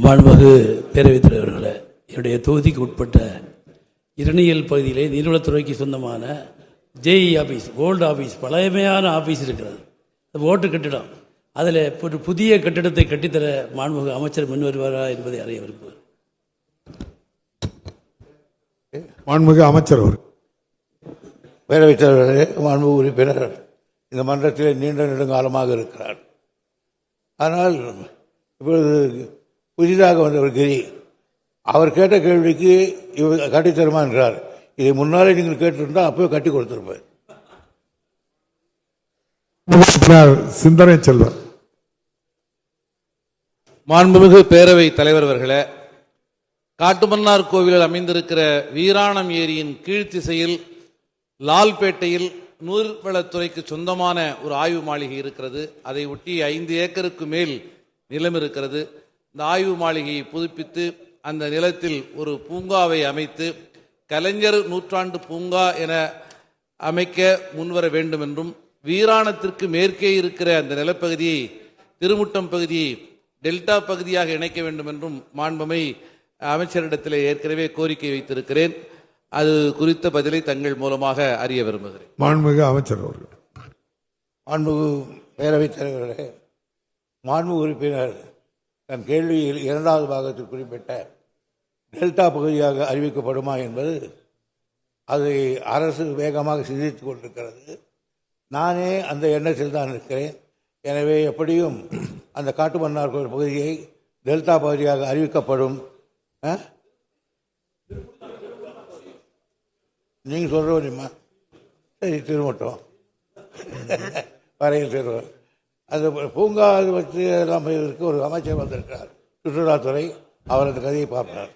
மாண்புமிகு பேரவைத் தலைவர்களே என்னுடைய தொகுதிக்கு உட்பட்ட இரணியல் பகுதியிலே நீர்வளத்துறைக்கு சொந்தமான ஜேஇ ஆபீஸ் ஓல்டு ஆபீஸ் பழையமையான ஆபீஸ் இருக்கிறது. அது ஓட்டு கட்டிடம். அதில் ஒரு புதிய கட்டிடத்தை கட்டித்தர மாண்புமிகு அமைச்சர் முன் வருவாரா என்பதை அறிய விரும்புகிறேன். மாண்புமிகு அமைச்சர் அவர். பேரவைத் தலைவர்களே மாண்பு உறுப்பினர் இந்த மன்றத்தில் நீண்ட நெடுங்காலமாக இருக்கிறார். ஆனால் இப்பொழுது புதிதாக வந்தவர் கிரி. அவர் கேட்ட கேள்விக்கு இவர் கட்டித்தருமா என்றார். இதை முன்னாலே நீங்கள் கேட்டிருந்தால் அப்பவே கட்டி கொடுத்திருப்பேன். உறுப்பினர் சிந்தனை செல்வர் மாண்புமிகு பேரவை தலைவர் அவர்களே காட்டுமன்னார் கோவிலில் அமைந்திருக்கிற வீராணம் ஏரியின் கீழ்த்திசையில் லால்பேட்டையில் நூல்வளத்துறைக்கு சொந்தமான ஒரு ஆய்வு மாளிகை இருக்கிறது. அதை ஒட்டி ஐந்து ஏக்கருக்கு மேல் நிலம் இருக்கிறது. இந்த ஆய்வு மாளிகையை புதுப்பித்து அந்த நிலத்தில் ஒரு பூங்காவை அமைத்து கலைஞர் நூற்றாண்டு பூங்கா என அமைக்க முன்வர வேண்டும் என்றும் வீராணத்திற்கு மேற்கே இருக்கிற அந்த நிலப்பகுதியை திருமுட்டம் பகுதியை டெல்டா பகுதியாக இணைக்க வேண்டும் என்றும் மாண்புமை அமைச்சரிடத்தில் ஏற்கனவே கோரிக்கை வைத்திருக்கிறேன். அது குறித்த பதிலை தங்கள் மூலமாக அறிய விரும்புகிறேன். மாண்புமிகு அமைச்சர் அவர்கள். மாண்புமிகு பேரவைத் தலைவர்களே மாண்பு உறுப்பினர் தன் கேள்வியில் இரண்டாவது பாகத்தில் குறிப்பிட்ட டெல்டா பகுதியாக அறிவிக்கப்படுமா என்பது அதை அரசு வேகமாக சிந்தித்துக் கொண்டிருக்கிறது. நானே அந்த எண்ணத்தில் தான் இருக்கிறேன். எனவே எப்படியும் அந்த காட்டுமன்னார் கோயில் பகுதியை டெல்டா பகுதியாக அறிவிக்கப்படும். ஆ? சொல்கிறோம் சரி திரும்பட்டும் வரையில் திரும்ப அந்த பூங்கா இது வச்சு எல்லாம் இதற்கு ஒரு அமைச்சர் வந்திருக்கிறார். சுற்றுலாத்துறை அவர் அந்த கதையை பார்ப்பார்